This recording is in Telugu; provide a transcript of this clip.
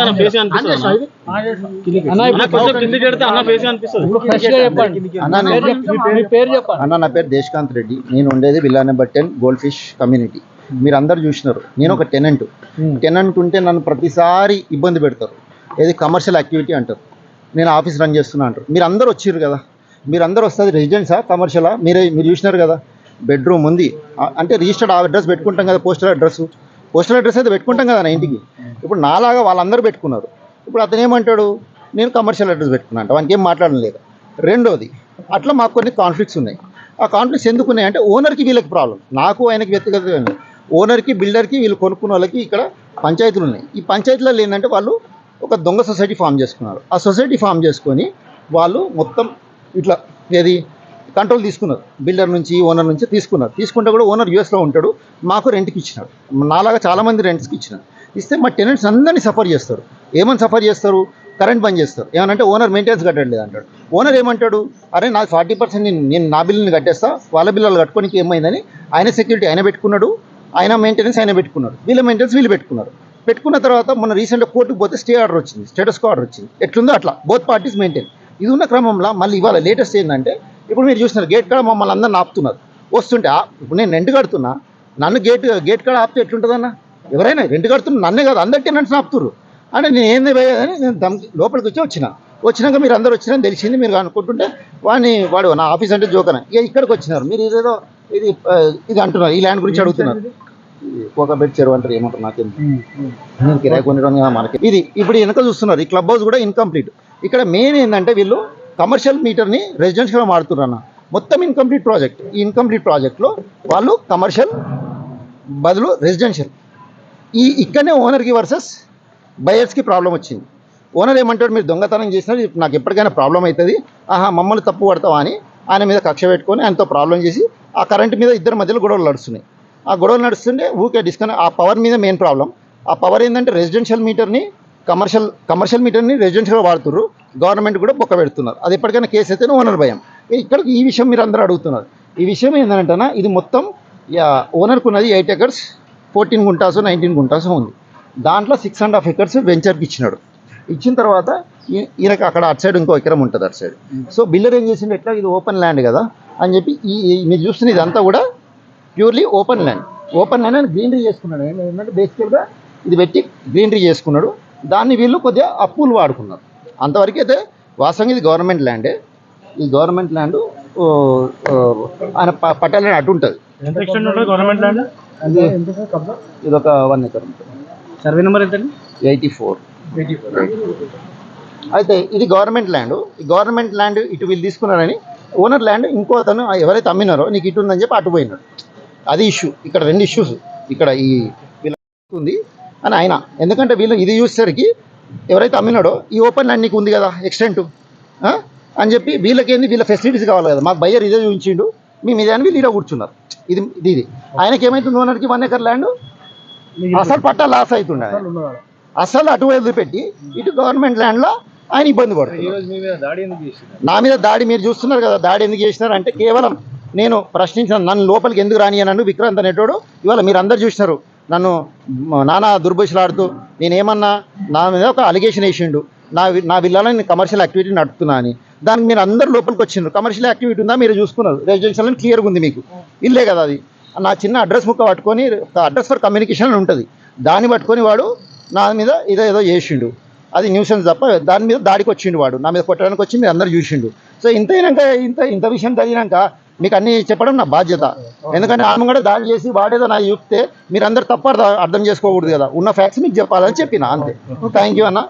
అన్న ఫేస్ అనిపిస్తుంది అన్న ఇప్పుడు కొంచెం కింద కడితే అన్న ఫేస్ అనిపిస్తుంది అన్న నేను- మీ పేరు చెప్పండి. అన్న నా పేరు దేశకాంత్ రెడ్డి. నేను ఉండేది villa number ten gold fish community. మీరు అందరు చూసినారు. నేను ఒక టెనెంట్. టెనెంట్ ఉంటే నన్ను ప్రతిసారి ఇబ్బంది పెడతారు. ఏది కమర్షియల్ యాక్టివిటీ అంటారు. నేను ఆఫీస్ రన్ చేస్తున్నా అంటారు. మీరు అందరు వచ్చిర్రు కదా. మీరు అందరు వస్తుంది రెసిడెన్సా కమర్షియలా మీరే మీరు చూసినారు కదా. బెడ్రూమ్ ఉంది. అంటే రిజిస్టర్డ్ అడ్రస్ పెట్టుకుంటాం కదా పోస్టల్ అడ్రస్ పోస్టల్ అడ్రస్ అయితే పెట్టుకుంటాం కదా నా ఇంటికి. ఇప్పుడు నాలాగా వాళ్ళందరూ పెట్టుకున్నారు. ఇప్పుడు అతను ఏమంటాడు? నేను కమర్షియల్ అడ్రస్ పెట్టుకున్నా అంటే. వానికి ఏం మాట్లాడడం లేదు. రెండోది అట్లా మాకు కొన్ని కాన్ఫ్లిక్ట్స్ ఉన్నాయి. ఆ కాన్ఫ్లిక్ట్స్ ఎందుకు ఉన్నాయి అంటే ఓనర్కి వీళ్ళకి ప్రాబ్లం నాకు ఆయనకి వ్యక్తిగత ఓనర్కి బిల్డర్కి వీళ్ళు కొనుక్కున్న వాళ్ళకి ఇక్కడ పంచాయతీలు ఉన్నాయి. ఈ పంచాయతీలలో ఏంటంటే వాళ్ళు ఒక దొంగ సొసైటీ ఫామ్ చేసుకున్నారు. ఆ సొసైటీ ఫామ్ చేసుకొని వాళ్ళు మొత్తం ఇట్లా ఏది? కంట్రోల్ తీసుకున్నారు. బిల్డర్ నుంచి ఓనర్ నుంచి తీసుకున్నారు. తీసుకుంటే కూడా ఓనర్ యూఎస్లో ఉంటాడు. మాకు రెంట్కి ఇచ్చినాడు. నాలాగా చాలామంది రెంట్స్కి ఇచ్చినారు. ఇస్తే మా టెనెంట్స్ అందరినీ సఫర్ చేస్తారు. ఏమని సఫర్ చేస్తారు? కరెంట్ బంద్ చేస్తారు. ఏమనంటే ఓనర్ మెయింటెనెన్స్ కట్టండి అంటాడు. ఓనర్ ఏమంటాడు? అరే నాకు ఫార్టీ పర్సెంట్ నేను నేను నా బిల్లుని కట్టేస్తా. వాళ్ళ బిల్లులు కట్టుకోనికి ఏమైందని ఆయన సెక్యూరిటీ ఆయన పెట్టుకున్నాడు. ఆయన మెయింటెనెన్స్ ఆయన పెట్టుకున్నాడు. వీళ్ళ మెయింటెనెన్స్ వీళ్ళు పెట్టుకున్నారు. పెట్టుకున్న తర్వాత మొన్న రీసెంట్గా కోర్టుకు పోతే స్టే ఆర్డర్ వచ్చింది. స్టేటస్ ఆర్డర్ వచ్చింది. ఎట్లుందో అట్లా. బోత్ పార్టీస్ మెయింటైన్ ఇది ఉన్న క్రమంలో మళ్ళీ ఇవాళ లేటెస్ట్ ఏంటంటే ఇప్పుడు మీరు చూస్తున్నారు గేట్ కాడ మమ్మల్ని అందరిని ఆపుతున్నారు. వస్తుంటే ఇప్పుడు నేను రెంట్ కడుతున్నా నన్ను గేట్ గేట్ కాడ ఆపితే ఎట్లుంటుందన్న? ఎవరైనా రెంట్ కడుతున్నా నన్నే కాదు అందరి టెనెంట్స్ ఆపుతున్నారు అంటే నేను ఏంది పోయేదని నేను దమ్ లోపలికి వచ్చి వచ్చిన. వచ్చినాక మీరు అందరు వచ్చినా తెలిసింది మీరు అనుకుంటుంటే వాడిని వాడు నా ఆఫీస్ అంటే జోకన. ఇక ఇక్కడికి వచ్చినారు. మీరు ఇదేదో ఇది ఇది అంటున్నారు ఈ ల్యాండ్ గురించి అడుగుతున్నారు. బెడ్ చెరువు అంటారు ఏమంటారు నాకేం కిరాయి కొనడం మనకి. ఇది ఇప్పుడు వెనక చూస్తున్నారు ఈ క్లబ్ హౌస్ కూడా ఇన్కంప్లీట్ ఇక్కడ మెయిన్ ఏంటంటే వీళ్ళు కమర్షియల్ మీటర్ని రెసిడెన్షియల్గా మారుతున్నారు మొత్తం ఇన్కంప్లీట్ ప్రాజెక్ట్ ఈ ఇన్కంప్లీట్ ప్రాజెక్ట్లో వాళ్ళు కమర్షియల్ బదులు రెసిడెన్షియల్ ఈ ఇక్కడనే ఓనర్కి వర్సెస్ బయర్స్కి ప్రాబ్లం వచ్చింది. ఓనర్ ఏమంటాడు? మీరు దొంగతనం చేసినా నాకు ఎప్పటికైనా ప్రాబ్లం అవుతుంది ఆహా మమ్మల్ని తప్పు పడతావా అని ఆయన మీద కక్ష పెట్టుకొని ఆయనతో ప్రాబ్లం చేసి ఆ కరెంట్ మీద ఇద్దరి మధ్యలో గొడవలు నడుస్తున్నాయి. ఆ గొడవలు నడుస్తుంటే ఊకే డిస్కనెక్ట్ ఆ పవర్ మీద మెయిన్ ప్రాబ్లం ఆ పవర్ ఏంటంటే రెసిడెన్షియల్ మీటర్ని కమర్షియల్ కమర్షియల్ మీటర్ని రెసిడెన్షియల్ వాడుతున్నారు గవర్నమెంట్ కూడా బొక్క పెడుతున్నారు. అది ఎప్పటికైనా కేసు అయితేనే ఓనర్ భయం. ఇక్కడ ఈ విషయం మీరు అందరూ అడుగుతున్నారు. ఈ విషయం ఏంటంటే ఇది మొత్తం ఓనర్కు ఉన్నది ఎయిట్ ఎకర్స్ ఫోర్టీన్ గుంటాసు నైన్టీన్ గుంటాసు ఉంది. దాంట్లో సిక్స్ అండ్ హాఫ్ ఎకర్స్ వెంచర్కి ఇచ్చినాడు. ఇచ్చిన తర్వాత ఈయనకి అక్కడ అటు సైడ్ ఇంకో ఎకరం ఉంటుంది అటు సైడ్ సో బిల్లర్ ఏం చేసిండు ఎట్లా ఇది ఓపెన్ ల్యాండ్ కదా అని చెప్పి ఈ మీరు చూస్తున్న ఇదంతా కూడా purely open land open land అని గ్రీనరీ చేసుకున్నాడు. ఏంటి- ఏంటంటే బేసికల్గా ఇది పెట్టి గ్రీనరీ చేసుకున్నాడు. దాన్ని వీళ్ళు కొద్దిగా అప్పులు వాడుకున్నారు. అంతవరకు అయితే వాస్తవంగా ఇది గవర్నమెంట్ ల్యాండే. ఈ గవర్నమెంట్ ల్యాండ్ ఆయన పట్టాల ల్యాండ్ అటు ఉంటుంది. ఇది ఒక వన్ ఎకర్ సర్వే నెంబర్ ఎంత ఎయిటీ ఫోర్. అయితే ఇది గవర్నమెంట్ ల్యాండ్. ఈ గవర్నమెంట్ ల్యాండ్ ఇటు వీళ్ళు తీసుకున్నారని ఓనర్ ల్యాండ్ ఇంకో అతను ఎవరైతే అమ్మినారో నీకు ఇటు ఉందని చెప్పి అటు పోయినాడు. అది ఇష్యూ. ఇక్కడ రెండు ఇష్యూస్. ఇక్కడ ఈ వీళ్ళ ఉంది. అని ఆయన. ఎందుకంటే వీళ్ళు ఇది చూసేసరికి ఎవరైతే అమ్మినాడో ఈ ఓపెన్ ల్యాండ్ నీకు ఉంది కదా ఎక్స్టెంట్ అని చెప్పి వీళ్ళకేంది? వీళ్ళ ఫెసిలిటీస్ కావాలి కదా. మాకు బయ్యర్ ఇదే చూపించిండు. మేము ఇదే అని వీళ్ళు కూర్చున్నారు. ఇది ఇది ఇది. ఆయనకి ఏమైతుంది? ఓనర్కి వన్ ఎకర్ ల్యాండ్ అసలు పట్టా లాస్ అవుతుండే. అసలు అటు వదిలిపెట్టి ఇటు గవర్నమెంట్ ల్యాండ్లో ఆయన ఇబ్బంది పడుతుంది నా మీద దాడి మీరు చూస్తున్నారు కదా దాడి ఎందుకు చేసినారు? అంటే కేవలం నేను ప్రశ్నించిన నన్ను లోపలికి ఎందుకు రానియనన్ను విక్రాంత్ అనేటోడు ఇవాళ మీరు అందరు చూసినారు. నన్ను నానా దుర్భషలాడుతూ నేనేమన్నా నా మీద ఒక అలిగేషన్ వేసిండు నా నా విల్లాలో నేను కమర్షియల్ యాక్టివిటీ నడుపుతున్నా అని. దానికి మీరు అందరు లోపలికి వచ్చిండ్రు. కమర్షియల్ యాక్టివిటీ ఉందా? మీరు చూసుకున్నారు. రెసిడెన్షియల్ అని క్లియర్గా ఉంది మీకు. ఇల్లే కదా అది. నా చిన్న అడ్రస్ ముక్క పట్టుకొని అడ్రస్ ఫర్ కమ్యూనికేషన్ అని ఉంటుంది. దాన్ని పట్టుకొని వాడు నా మీద ఏదో ఏదో చేసిండు. అది న్యూసెన్స్ తప్ప దాని మీద దాడికి వచ్చిండు వాడు. నా మీద కొట్టడానికి వచ్చి మీరు అందరు చూసిండు. సో ఇంత అయినాక ఇంత ఇంత విషయం జరిగినాక మీకు అన్ని చెప్పడం నా బాధ్యత. ఎందుకంటే ఆమె కూడా దాడి చేసి వాడేదో నా చెప్తే మీరు అందరు తప్ప అర్థం- అర్థం చేసుకోకూడదు కదా. ఉన్న ఫ్యాక్ట్స్ మీకు చెప్పాలని చెప్పిన అంతే. థ్యాంక్ యూ అన్న.